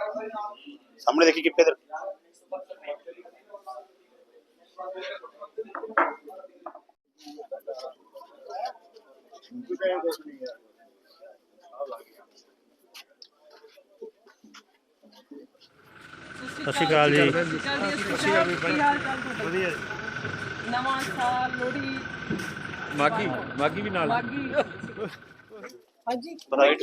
ਸਾਹਮਣੇ ਦੇਖੀ ਕਿੱਪੇ ਇਧਰ ਸਤਿ ਸ਼੍ਰੀ ਅਕਾਲ ਜੀ ਵਧੀਆ ਨਵਾਂ ਸਾਲ ਲੋਹੜੀ ਮਾਗੀ ਮਾਗੀ ਵੀ ਨਾਲ ਮਾਗੀ ਹਾਂਜੀ ਵਧਾਈ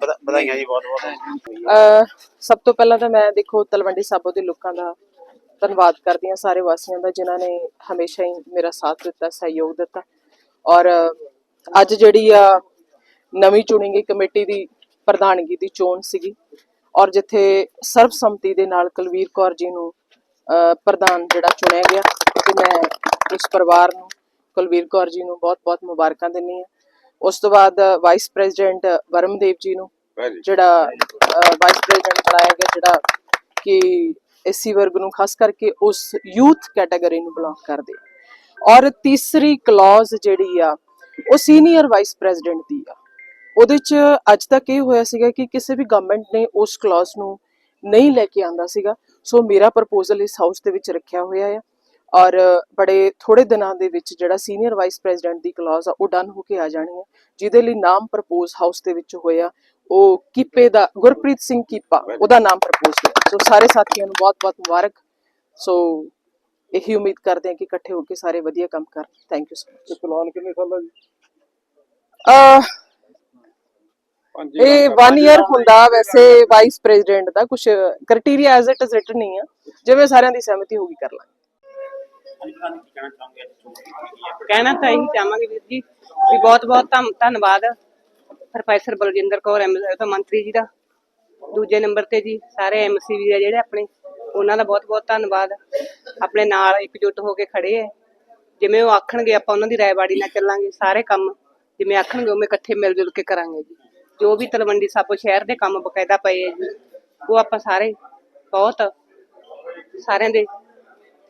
ਵਧਾ- ਵਧਾਈਆਂ ਜੀ ਬਹੁਤ ਬਹੁਤ ਅਹ ਸਭ ਤੋਂ ਪਹਿਲਾਂ ਤਾਂ ਮੈਂ ਦੇਖੋ ਤਲਵੰਡੀ ਸਾਬੋ ਦੇ ਲੋਕਾਂ ਦਾ ਧੰਨਵਾਦ ਕਰਦੀ ਹਾਂ ਸਾਰੇ ਵਾਸੀਆਂ ਦਾ ਜਿਨ੍ਹਾਂ ਨੇ ਹਮੇਸ਼ਾ ਹੀ ਮੇਰਾ ਸਾਥ ਦਿੱਤਾ ਸਹਿਯੋਗ ਦਿੱਤਾ। ਔਰ ਅੱਜ ਜਿਹੜੀ ਆ ਨਵੀਂ ਚੁਣੀ ਗਈ ਕਮੇਟੀ ਦੀ ਪ੍ਰਧਾਨਗੀ ਦੀ ਚੋਣ ਸੀਗੀ ਔਰ ਜਿੱਥੇ ਸਰਬਸੰਮਤੀ ਦੇ ਨਾਲ ਕੁਲਵੀਰ ਕੌਰ ਜੀ ਨੂੰ ਅਹ ਪ੍ਰਧਾਨ ਜਿਹੜਾ ਚੁਣਿਆ ਗਿਆ ਤੇ ਮੈਂ ਇਸ ਪਰਿਵਾਰ ਨੂੰ ਕੁਲਵੀਰ ਕੌਰ ਜੀ ਨੂੰ ਬਹੁਤ-ਬਹੁਤ ਮੁਬਾਰਕਾਂ ਦਿੰਦੀ ਹਾਂ। ਉਸ ਤੋਂ ਬਾਅਦ ਵਾਈਸ ਪ੍ਰੈਜ਼ੀਡੈਂਟ ਵਰਮਦੇਵ ਜੀ ਨੂੰ ਜਿਹੜਾ ਵਾਈਸ ਪ੍ਰੈਜ਼ੀਡੈਂਟ ਬਣਾਇਆ ਗਿਆ ਜਿਹੜਾ ਕਿ ਐਸਸੀ ਵਰਗ ਨੂੰ ਖਾਸ ਕਰਕੇ ਉਸ ਯੂਥ ਕੈਟਾਗਰੀ ਨੂੰ ਬਿਲੋਂਗ ਕਰਦੇ ਆ। ਔਰ ਤੀਸਰੀ ਕਲੌਜ਼ ਜਿਹੜੀ ਆ ਉਹ ਸੀਨੀਅਰ ਵਾਈਸ ਪ੍ਰੈਜ਼ੀਡੈਂਟ ਦੀ ਆ। ਉਹਦੇ ਚ ਅੱਜ ਤੱਕ ਇਹ ਹੋਇਆ ਸੀਗਾ ਕਿ ਕਿਸੇ ਵੀ ਗਵਰਨਮੈਂਟ ਨੇ ਉਸ ਕਲੌਜ਼ ਨੂੰ ਨਹੀਂ ਲੈ ਕੇ ਆਂਦਾ ਸੀਗਾ। ਸੋ ਮੇਰਾ ਪ੍ਰਪੋਜ਼ਲ ਇਸ ਹਾਊਸ ਦੇ ਵਿੱਚ ਰੱਖਿਆ ਹੋਇਆ ਹੈ ਔਰ ਬੜੇ ਥੋੜੇ ਦਿਨਾਂ ਦੇ ਵਿੱਚ ਜਿਹੜਾ ਸੀਨੀਅਰ ਵਾਈਸ ਪ੍ਰੈਜ਼ੀਡੈਂਟ ਦੀ ਕਲੌਜ਼ ਆ ਉਹ ਡਨ ਹੋ ਕੇ ਆ ਜਾਣੀ ਹੈ ਜਿਹਦੇ ਲਈ ਨਾਮ ਪ੍ਰਪੋਜ਼ ਹਾਊਸ ਦੇ ਵਿੱਚ ਹੋਇਆ ਉਹ ਕੀਪੇ ਦਾ ਗੁਰਪ੍ਰੀਤ ਸਿੰਘ ਕੀਪਾ ਉਹਦਾ ਨਾਮ ਪ੍ਰਪੋਜ਼ ਹੋਇਆ। ਸੋ ਸਾਰੇ ਸਾਥੀਆਂ ਨੂੰ ਬਹੁਤ-ਬਹੁਤ ਮੁਬਾਰਕ। ਸੋ ਇਹੀ ਉਮੀਦ ਕਰਦੇ ਹਾਂ ਕਿ ਇਕੱਠੇ ਹੋ ਕੇ ਸਾਰੇ ਵਧੀਆ ਕੰਮ ਕਰਨ ਥੈਂਕ ਯੂ ਸੋ ਮਚ ਚਲਾਨ ਕਿੰਨੇ ਸਾਲ ਦਾ ਜੀ? ਅਹ ਇਹ 1 ਇਅਰ ਹੁੰਦਾ ਵੈਸੇ ਵਾਈਸ ਪ੍ਰੈਜ਼ੀਡੈਂਟ ਦਾ ਕੁਝ criteria as it is written ਨਹੀਂ ਆ। ਜਿਵੇਂ ਸਾਰਿਆਂ ਦੀ ਸਹਿਮਤੀ ਹੋਗੀ ਕਰ ਲਾਂਗੇ ਕਹਿਣਾ ਤਾਂ ਇਹੀ ਚਾਹਾਂਗੇ ਵੀਰ ਜੀ ਵੀ ਬਹੁਤ ਬਹੁਤ ਧੰਨਵਾਦ ਪ੍ਰੋਫੈਸਰ ਬਲਜਿੰਦਰ ਕੌਰ ਐਮਐਲਏ ਮੰਤਰੀ ਜੀ ਦਾ, ਦੂਜੇ ਨੰਬਰ ਤੇ ਜੀ, ਸਾਰੇ ਐਮਸੀ ਆ ਜਿਹੜੇ ਆਪਣੇ, ਉਹਨਾਂ ਦਾ ਬਹੁਤ ਬਹੁਤ ਧੰਨਵਾਦ। ਆਪਣੇ ਨਾਲ ਇਕਜੁੱਟ ਹੋ ਕੇ ਖੜੇ ਐ। ਜਿਵੇਂ ਉਹ ਆਖਣਗੇ, ਆਪਾਂ ਉਹਨਾਂ ਦੀ ਰਾਇਬਾੜੀ ਨਾਲ ਚੱਲਾਂਗੇ, ਸਾਰੇ ਕੰਮ ਜਿਵੇਂ ਆਖਣਗੇ, ਉਵੇਂ ਇਕੱਠੇ ਮਿਲ ਜੁਲ ਕੇ ਕਰਾਂਗੇ ਜੀ। ਜੋ ਵੀ ਤਲਵੰਡੀ ਸਾਬੋ ਸ਼ਹਿਰ ਦੇ ਕੰਮ ਬਕਾਇਦਾ ਪਏ ਐ ਜੀ, ਉਹ ਆਪਾਂ ਸਾਰੇ, ਬਹੁਤ ਸਾਰਿਆਂ ਦੇ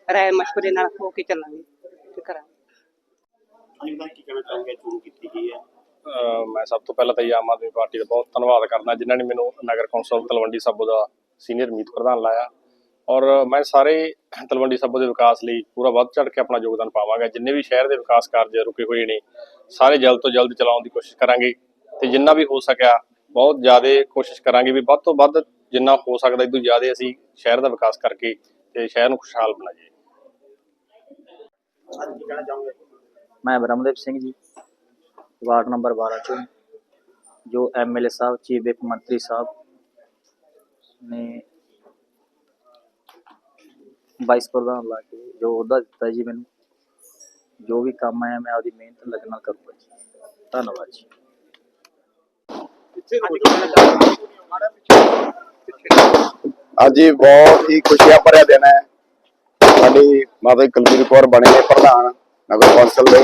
ਰਾਏ ਮਸ਼ਵਰੇ ਨਾਲ ਹੋ ਕੇ ਚੱਲਾਂਗੇ। ਤੇ ਕਰਾਂਗੇ ਹਾਂਜੀ ਕੀ ਕਹਿਣਾ ਚਾਹੋਗੇ ਚੋਣ ਕੀਤੀ ਗਈ ਹੈ। ਅਹ ਮੈਂ ਸਭ ਤੋਂ ਪਹਿਲਾਂ ਤਾਂ ਜੀ ਆਮ ਆਦਮੀ ਪਾਰਟੀ ਦਾ ਬਹੁਤ ਧੰਨਵਾਦ ਕਰਦਾ ਜਿਨ੍ਹਾਂ ਨੇ ਮੈਨੂੰ ਨਗਰ ਕੌਂਸਲ ਤਲਵੰਡੀ ਸਾਬੋ ਦਾ ਸੀਨੀਅਰ ਮੀਤ ਪ੍ਰਧਾਨ ਲਾਇਆ। ਔਰ ਮੈਂ ਸਾਰੇ ਤਲਵੰਡੀ ਸਾਬੋ ਦੇ ਵਿਕਾਸ ਲਈ ਪੂਰਾ ਵੱਧ ਚੜ ਕੇ ਆਪਣਾ ਯੋਗਦਾਨ ਪਾਵਾਂਗਾ। ਜਿੰਨੇ ਵੀ ਸ਼ਹਿਰ ਦੇ ਵਿਕਾਸ ਕਾਰਜ ਰੁਕੇ ਹੋਏ ਨੇ ਸਾਰੇ ਜਲਦ ਤੋਂ ਜਲਦ ਚਲਾਉਣ ਦੀ ਕੋਸ਼ਿਸ਼ ਕਰਾਂਗੇ। ਤੇ ਜਿੰਨਾ ਵੀ ਹੋ ਸਕਿਆ ਬਹੁਤ ਜ਼ਿਆਦਾ ਕੋਸ਼ਿਸ਼ ਕਰਾਂਗੇ ਵੀ ਵੱਧ ਤੋਂ ਵੱਧ ਜਿੰਨਾ ਹੋ ਸਕਦਾ ਤੋਂ ਜ਼ਿਆਦਾ ਅਸੀਂ ਸ਼ਹਿਰ ਦਾ ਵਿਕਾਸ ਕਰਕੇ ਤੇ ਸ਼ਹਿਰ ਨੂੰ ਖੁਸ਼ਹਾਲ ਬਣਾਈਏ। ਹਾਂਜੀ ਕੀ ਕਹਿਣਾ ਚਾਹੋਗੇ ਮੈਂ ਬ੍ਰਹਮਦੇਵ ਸਿੰਘ ਜੀ ਵਾਰਡ ਨੰਬਰ 12 ਚੋਂ ਜੋ ਐਮਐਲਏ ਸਾਹਿਬ ਚੀਫ ਵਿਪ ਮੰਤਰੀ ਸਾਹਿਬ ਨੇ ਵਾਈਸ ਪ੍ਰਧਾਨ ਲਾ ਕੇ ਜੋ ਅਹੁਦਾ ਦਿੱਤਾ ਜੀ ਮੈਨੂੰ ਜੋ ਵੀ ਕੰਮ ਆਇਆ ਮੈਂ ਆਪਦੀ ਮਿਹਨਤ ਲੱਗਣ ਨਾਲ ਕਰੂੰਗਾ ਜੀ। ਧੰਨਵਾਦ ਜੀ। ਅੱਜ ਬਹੁਤ ਹੀ ਖੁਸ਼ੀਆਂ ਭਰਿਆ ਦਿਨ ਹੈ। ਸਾਡੀ ਮਾਤਾ ਜੀ ਕੁਲਬੀਰ ਕੌਰ ਬਣੇ ਨੇ ਪ੍ਰਧਾਨ ਨਗਰ ਕੌਂਸਲ ਦੇ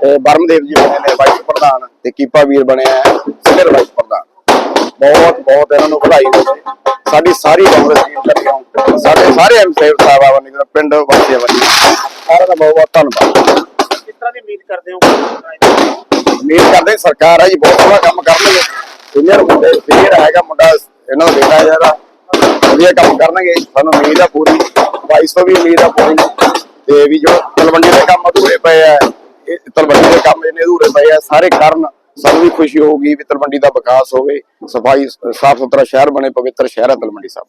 ਤੇ ਬਰਮਦੇਵ ਜੀ ਬਣੇ ਨੇ ਵਾਈਸ ਪ੍ਰਧਾਨ ਤੇ ਕੀਪਾ ਵੀਰ ਬਣਿਆ ਹੈ ਸੀਨੀਅਰ ਵਾਈਸ ਪ੍ਰਧਾਨ। ਬਹੁਤ ਬਹੁਤ ਇਹਨਾਂ ਨੂੰ ਵਧਾਈ ਹੋਵੇ ਸਾਡੀ ਸਾਰੀ ਕਾਂਗਰਸ ਟੀਮ ਕਰਿਓ ਸਾਡੇ ਸਾਰੇ ਐਮਸੀਆਰ ਸਾਹਿਬਾਨ ਨੇ ਪਿੰਡ ਵਾਸੀਆਂ ਵੱਲੋਂ। ਸਾਰਿਆਂ ਦਾ ਬਹੁਤ ਬਹੁਤ ਧੰਨਵਾਦ। ਕਿਸ ਤਰ੍ਹਾਂ ਦੀ ਉਮੀਦ ਕਰਦੇ ਹੋ ਉਮੀਦ ਕਰਦੇ ਸਰਕਾਰ ਹੈ ਜੀ ਬਹੁਤ ਸੋਹਣਾ ਕੰਮ ਕਰਨਗੇ। ਸੀਨੀਅਰ ਮੁੰਡੇ ਸੀਨੀਅਰ ਹੈਗਾ ਮੁੰਡਾ ਇਹਨਾਂ ਨੂੰ ਦੇਣਾ ਜਿਹੜਾ ਵਧੀਆ ਕੰਮ ਕਰਨਗੇ ਸਾਨੂੰ ਉਮੀਦ ਆ ਪੂਰੀ। ਵਾਈਸ ਤੋਂ ਵੀ ਉਮੀਦ ਆ ਪੂਰੀ। ਤੇ ਵੀ ਜੋ ਤਲਵੰਡੀ ਦੇ ਕੰਮ ਅਧੂਰੇ ਪਏ ਆ, ਇਹ ਤਲਵੰਡੀ ਦੇ ਕੰਮ ਇਹਨੇ ਅਧੂਰੇ ਪਏ ਆ, ਸਾਰੇ ਕਰਨ ਸਾਨੂੰ ਵੀ ਖੁਸ਼ੀ ਹੋਊਗੀ ਵੀ ਤਲਵੰਡੀ ਦਾ ਵਿਕਾਸ ਹੋਵੇ, ਸਫ਼ਾਈ ਸਾਫ਼ ਸੁਥਰਾ ਸ਼ਹਿਰ ਬਣੇ, ਪਵਿੱਤਰ ਸ਼ਹਿਰ ਹੈ ਤਲਵੰਡੀ ਸਾਹਿਬ।